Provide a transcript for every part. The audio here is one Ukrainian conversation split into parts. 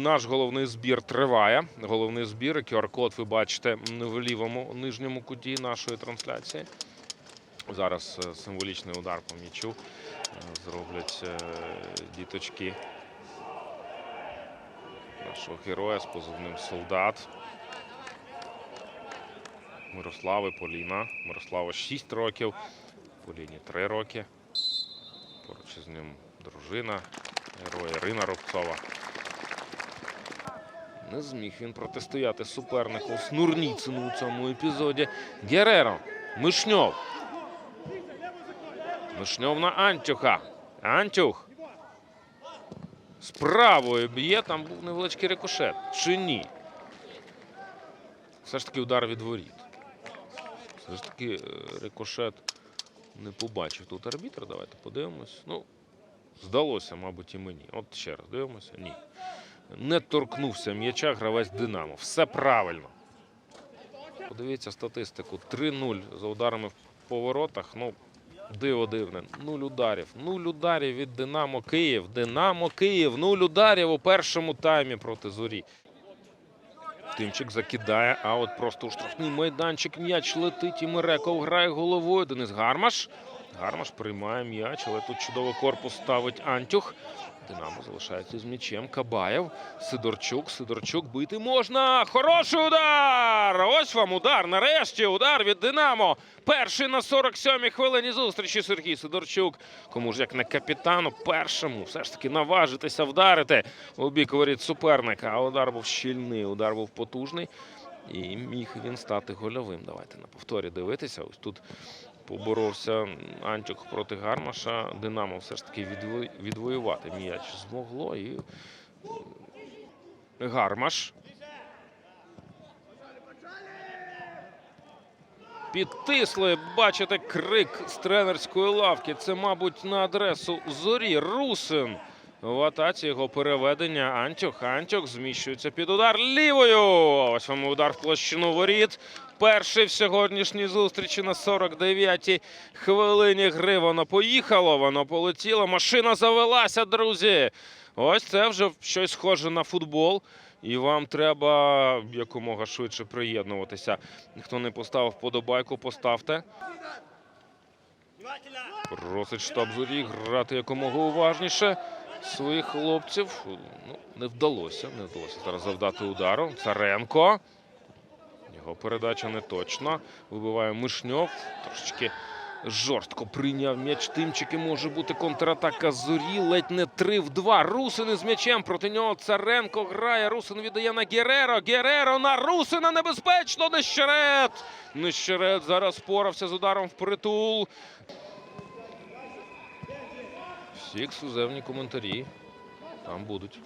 Наш головний збір триває. Головний збір, QR-код ви бачите в лівому нижньому куті нашої трансляції. Зараз е, символічний удар по м'ячу е, зроблять е, діточки нашого героя з позивним солдат. Мирослави Поліна. Мирослава 6 років, Поліні 3 роки. Поруч із ним дружина героя Ірина Рубцова. Не зміг він протистояти супернику Снурніцину у цьому епізоді. Гереро. Мишньов. Мишньов на Антюха. Антюх. З правою б'є, там був невеличкий рикошет. Чи ні? Все ж таки удар від воріт. Все ж таки е, рикошет не побачив тут арбітр. Давайте подивимось. Ну, здалося, мабуть, і мені. От ще раз дивимося. Ні. Не торкнувся м'яча гравець Динамо. Все правильно. Подивіться статистику. 3-0 за ударами в поворотах. Ну, диво дивне. Нуль ударів. Нуль ударів від Динамо Київ. Динамо Київ. Нуль ударів у першому таймі проти зорі. Тимчик закидає, а от просто у штрафний майданчик м'яч летить і Миреков грає головою. Денис Гармаш. Гармаш приймає м'яч, але тут чудово корпус ставить Антюх. Динамо залишається з м'ячем. Кабаєв, Сидорчук, Сидорчук бити можна. Хороший удар! Ось вам удар. Нарешті удар від Динамо. Перший на 47-й хвилині зустрічі Сергій Сидорчук. Кому ж як не капітану, першому все ж таки наважитися вдарити у бік воріт суперника. А удар був щільний, удар був потужний. І міг він стати гольовим. Давайте на повторі дивитися. Ось тут поборовся Антюк проти Гармаша. Динамо все ж таки відво- відвоювати м'яч змогло. І е, Гармаш. Підтисли, бачите, крик з тренерської лавки. Це, мабуть, на адресу зорі. Русин. В атаці його переведення. Антюх. Антюх зміщується під удар лівою. Ось вам удар в площину воріт. Перший в сьогоднішній зустрічі на 49-й хвилині гри. Воно поїхало, воно полетіло. Машина завелася, друзі. Ось це вже щось схоже на футбол. І вам треба якомога швидше приєднуватися. Хто не поставив вподобайку, поставте. Просить штаб зорі грати якомога уважніше своїх хлопців. Ну, не вдалося, не вдалося зараз завдати удару. Царенко. Його передача не точна. Вибиває Мишньов. Трошечки жорстко прийняв м'яч. Тимчики може бути контратака зорі. Ледь не 3 в 2. Русин із м'ячем. Проти нього Царенко грає. Русин віддає на Гереро. Гереро на Русина небезпечно. Нещерет. Нещерет зараз впорався з ударом в притул. Всі ексклюзивні коментарі там будуть.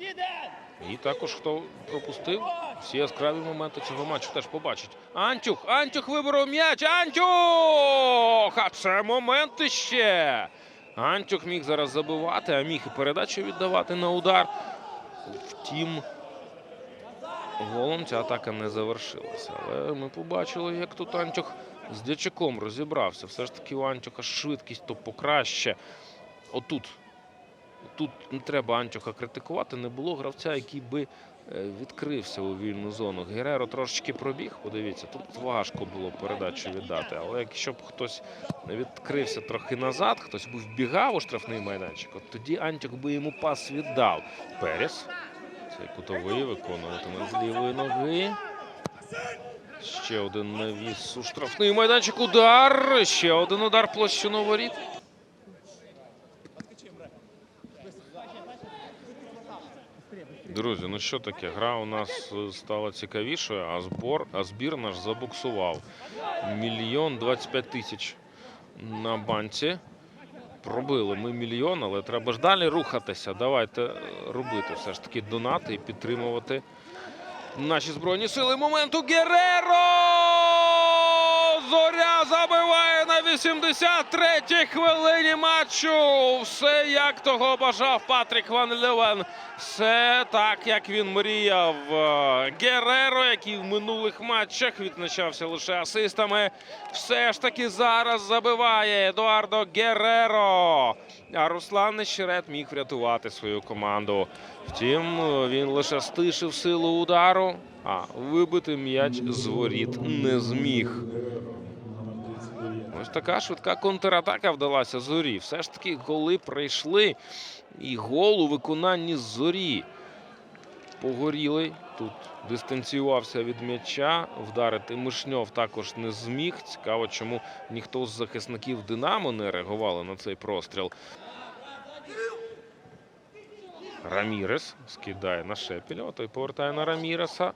І також хто пропустив всі яскраві моменти цього матчу теж побачить. Антюх, Антюх виборов м'яч. Антюх! А це момент іще. Антюх міг зараз забивати, а міг і передачу віддавати на удар. Втім, голом ця атака не завершилася. Але ми побачили, як тут Антюх з дячаком розібрався. Все ж таки у Антюха швидкість то покраще. Отут тут не треба Антюха критикувати. Не було гравця, який би е, відкрився у вільну зону. Гереро трошечки пробіг. Подивіться, тут важко було передачу віддати. Але якщо б хтось відкрився трохи назад, хтось би вбігав у штрафний майданчик, от тоді Антюх би йому пас віддав. Перес. Цей кутовий виконуватиме з лівої ноги. Ще один навіс у штрафний майданчик. Удар. Ще один удар площину воріт. Друзі, ну що таке? Гра у нас е, стала цікавішою, а збор, а збір наш забуксував. Мільйон 25 тисяч на банці. Пробили ми мільйон, але треба ж далі рухатися. Давайте е, робити все ж таки донати і підтримувати наші збройні сили. Моменту Гереро! Зоря забиває на 83-й хвилині матчу. Все як того бажав Патрік Ван Левен. Все так, як він мріяв. Е, Гереро, який в минулих матчах відзначався лише асистами. Все ж таки зараз забиває Едуардо Гереро. А Руслан Нещерет міг врятувати свою команду. Втім, він лише стишив силу удару, а вибити м'яч з воріт не зміг. Ось така швидка контратака вдалася зорі. Все ж таки голи прийшли. І гол у виконанні зорі. Погорілий. Тут дистанціювався від м'яча. Вдарити Мишньов також не зміг. Цікаво, чому ніхто з захисників Динамо не реагували на цей простріл. Рамірес скидає на Шепіля, той повертає на Раміреса.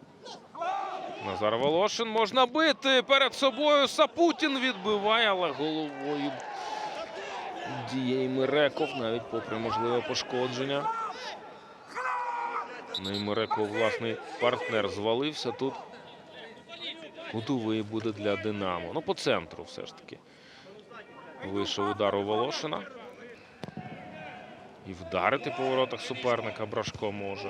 Назар Волошин можна бити перед собою. Сапутін відбиває, але головою діє Миреков, навіть попри можливе пошкодження. Ну і Миреков, власний партнер, звалився тут. Кутовий буде для Динамо. Ну, по центру все ж таки. Вийшов удар у Волошина. І вдарити по воротах суперника Брашко може.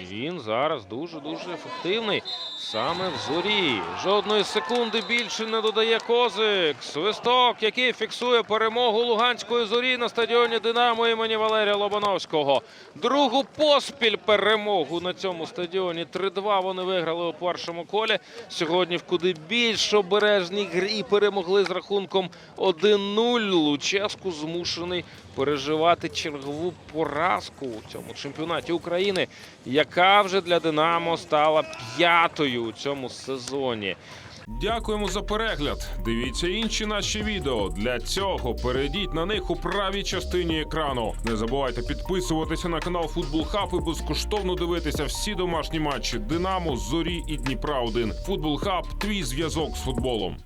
І він зараз дуже-дуже ефективний. Саме в зорі. Жодної секунди більше не додає Козик. Свисток, який фіксує перемогу Луганської зорі на стадіоні Динамо імені Валерія Лобановського. Другу поспіль перемогу на цьому стадіоні. 3-2 вони виграли у першому колі. Сьогодні в куди більш обережній грі перемогли з рахунком 1-0. Луческу змушений переживати чергову поразку у цьому чемпіонаті України, яка вже для Динамо стала п'ятою у цьому сезоні. Дякуємо за перегляд. Дивіться інші наші відео. Для цього перейдіть на них у правій частині екрану. Не забувайте підписуватися на канал Футбол Хаб і безкоштовно дивитися всі домашні матчі Динамо, Зорі і Дніпра 1 Футбол Хаб твій зв'язок з футболом.